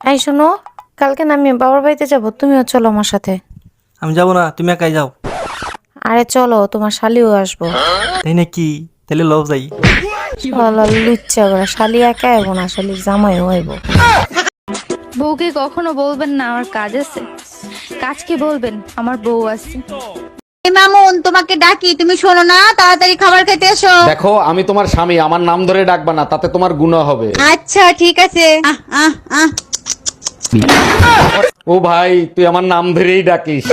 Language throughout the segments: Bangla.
এই শোনো কালকে না আমি বাবার বাড়িতে যাব তুমিও চলো আমার সাথে। আমি যাব না তুমি একাই যাও। আরে চলো তোমার শালিও আসব। তাই নাকি? তাহলে লব যাই। লুচ্চা করে। শালি একা আইব না শালির জামাইও আইব বউকে কখনো বলবেন না আমার কাজ আছে। কাজকে বলবেন আমার বউ আছে। এই মামুন তোমাকে ডাকি তুমি শোনো না তাড়াতাড়ি খাবার খেতে এসো। দেখো আমি তোমার স্বামী আমার নাম ধরে ডাকবা না তাতে তোমার গুনাহ হবে। আচ্ছা ঠিক আছে। আহ আহ আহ। ও ভাই তুই আমার নাম ধরেই ডাকিস।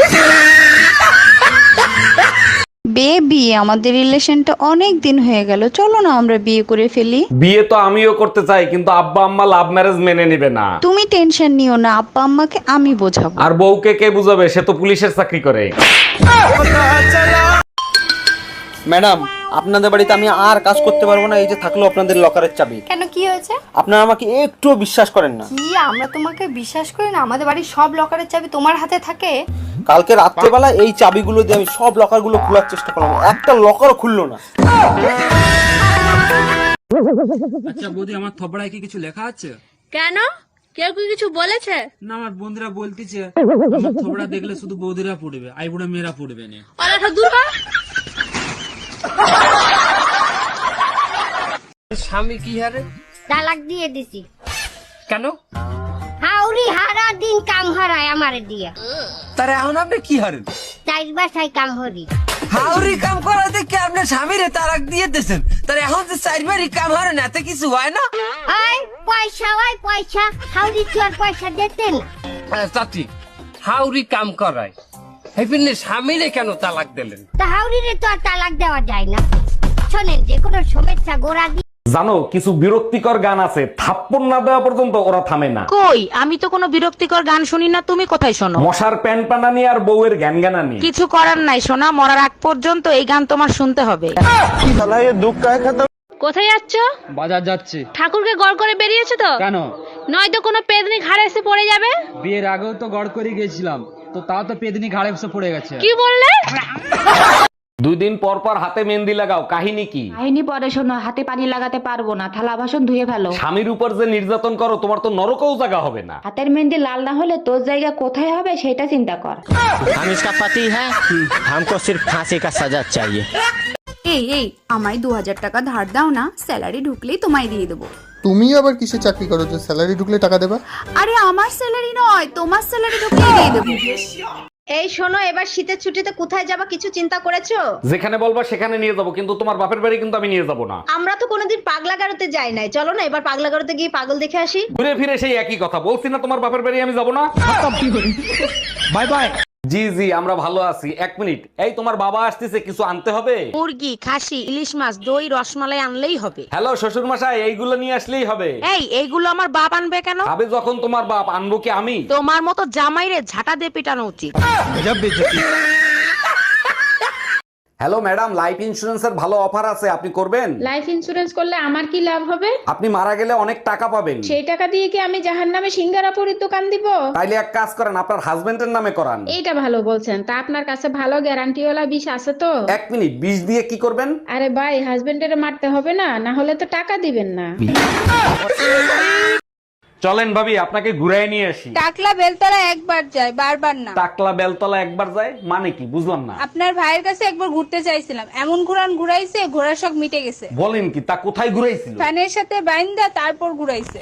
বেবি আমাদের রিলেশনটা অনেক দিন হয়ে গেল। চলো না আমরা বিয়ে করে ফেলি। বিয়ে তো আমিও করতে চাই কিন্তু আব্বা আম্মা লাভ ম্যারেজ মেনে নিবে না। তুমি টেনশন নিও না আব্বা আম্মাকে আমি বোঝাবো। আর বউকে কে বুঝাবে? সে তো পুলিশের চাকরি করে। ম্যাডাম আপনাদের বাড়িতে আমি আর কাজ করতে পারব না এই যে থাকল আপনাদের লকারের চাবি। কেন কি হয়েছে? আপনারা আমাকে একটুও বিশ্বাস করেন না। কি আমরা তোমাকে বিশ্বাস করি না? আমাদের বাড়ির সব লকারের চাবি তোমার হাতে থাকে? কালকে রাত্রেবেলা এই চাবিগুলো দিয়ে আমি সব লকারগুলো খোলার চেষ্টা করলাম। একটা লকারও খুললো না। আচ্ছা বৌদি আমার থপড়ায় কি কিছু লেখা আছে? কেন? কেউ কি কিছু বলেছে? না আমার বন্ধুরা বলতেছে আমার থপড়া দেখলে শুধু বৌদিরা পড়বে আইবুড়া মেয়েরা পড়বে না। দূর স্বামী কি হারে? তালাক দিয়ে দিছি। কেন? হাউরি হারা দিন কাম হারায় আমারে দিয়া। তার এখন আপনি কি হারেন? চার বাসায় কাম হরি হাউরি কাম করা দেখে আপনার স্বামীরে তারাক দিয়ে দিয়েছেন? তার এখন যে চারবারই কাম হারেন এতে কিছু হয় না? ওই পয়সা ওই পয়সা। হাউরি চোর পয়সা দিতেন চাচি হাউরি কাম করায়। হেপিনে স্বামীরে কেন তালাক দিলেন? তা হাউরিরে তো আর তালাক দেওয়া যায় না। শোনেন যে কোনো সমস্যা গোড়া দিয়ে জানো কিছু বিরক্তিকর গান আছে। থাপ্পড় না দেওয়া পর্যন্ত ওরা থামে না। কই? আমি তো কোনো বিরক্তিকর গান শুনি না তুমি কোথায় শোনো? মশার প্যান পানানি আর বউয়ের জ্ঞান জ্ঞানানি কিছু করার নাই শোনা মরার আগ পর্যন্ত এই গান তোমার শুনতে হবে। কোথায় যাচ্ছ? বাজার যাচ্ছে। ঠাকুরকে গড় করে বেরিয়েছো তো? কেন? নয়তো কোনো পেদনি ঘাড়ে এসে পড়ে যাবে? বিয়ের আগেও তো গড় করে গেছিলাম তো তাও তো পেদনি ঘাড়ে বসে পড়ে গেছে। কি বললে? দুই দিন পর পর হাতে মেহেন্দি লাগাও কাহিনী কি কাহিনী পরে শোনো হাতে পানি লাগাতে পারবো না থালা বাসন ধুয়ে ফেলো স্বামীর উপর যে নির্যাতন করো তোমার তো নরকও জায়গা হবে না হাতের মেহেন্দি লাল না হলে তোর জায়গা কোথায় হবে সেটা চিন্তা কর हम इसका पति है हमको सिर्फ फांसी का सजा चाहिए এই এই আমায় দু হাজার টাকা ধার দাও না স্যালারি ঢুকলেই তোমায় দিয়ে দেবো তুমি আবার কিসে চাকরি করো যে স্যালারি ঢুকলে টাকা দেবা আরে আমার স্যালারি নয় তোমার স্যালারি ঢুকলেই দিয়ে দেবো এই শোনো এবার শীতের ছুটিতে কোথায় যাবা কিছু চিন্তা করেছ? যেখানে বলবা সেখানে নিয়ে যাব কিন্তু তোমার বাপের বাড়ি কিন্তু আমি নিয়ে যাব না। আমরা তো কোনোদিন পাগলা গাড়িতে যাই নাই। চলো না এবার পাগলা গাড়িতে গিয়ে পাগল দেখে আসি। ঘুরে ফিরে সেই একই কথা। বলছি না তোমার বাপের বাড়ি আমি যাব না? Bye bye. জি জি আমরা ভালো আছি। এক মিনিট। এই তোমার বাবা আসতেছে কিছু আনতে হবে? মুরগি খাসি ইলিশ মাছ দই রসমালাই আনলেই হবে। হ্যালো শ্বশুর মশাই এইগুলো নিয়ে আসলেই হবে। এই এইগুলো আমার বাপ আনবে কেন? আবে যখন তোমার বাপ আনব কি আমি? তোমার মতো জামাইরে ঝাটা দিয়ে পিটানো উচিত। হ্যালো ম্যাডাম লাইফ ইন্সুরেন্সের ভালো অফার আছে আপনি করবেন? লাইফ ইন্সুরেন্স করলে আমার কি লাভ হবে? আপনি মারা গেলে অনেক টাকা পাবেন। সেই টাকা দিয়ে কি আমি জাহান নামে সিঙ্গারাপুরের দোকান দিব? তাইলে এক কাজ করেন আপনার হাজবেন্ডের নামে করান। এইটা ভালো বলছেন তা আপনার কাছে ভালো গ্যারান্টিওয়ালা বিষ আছে তো? এক মিনিট বিষ দিয়ে কি করবেন? আরে ভাই হাজবেন্ডের মারতে হবে না না হলে তো টাকা দিবেন না। চলেন ভাবি আপনাকে ঘুরাই নিয়ে আসি। টাকলা বেলতলা একবার যায় বারবার না। টাকলা বেলতলা একবার যায় মানে কি? বুঝলাম না। আপনার ভাইয়ের কাছে একবার ঘুরতে চাইছিলাম। এমন ঘুরান ঘুরাইছে ঘোড়ার শখ মিটে গেছে। বলেন কি তা কোথায় ঘুরাইছিল? ফ্যানের সাথে বাইন্দা তারপর ঘুরাইছে।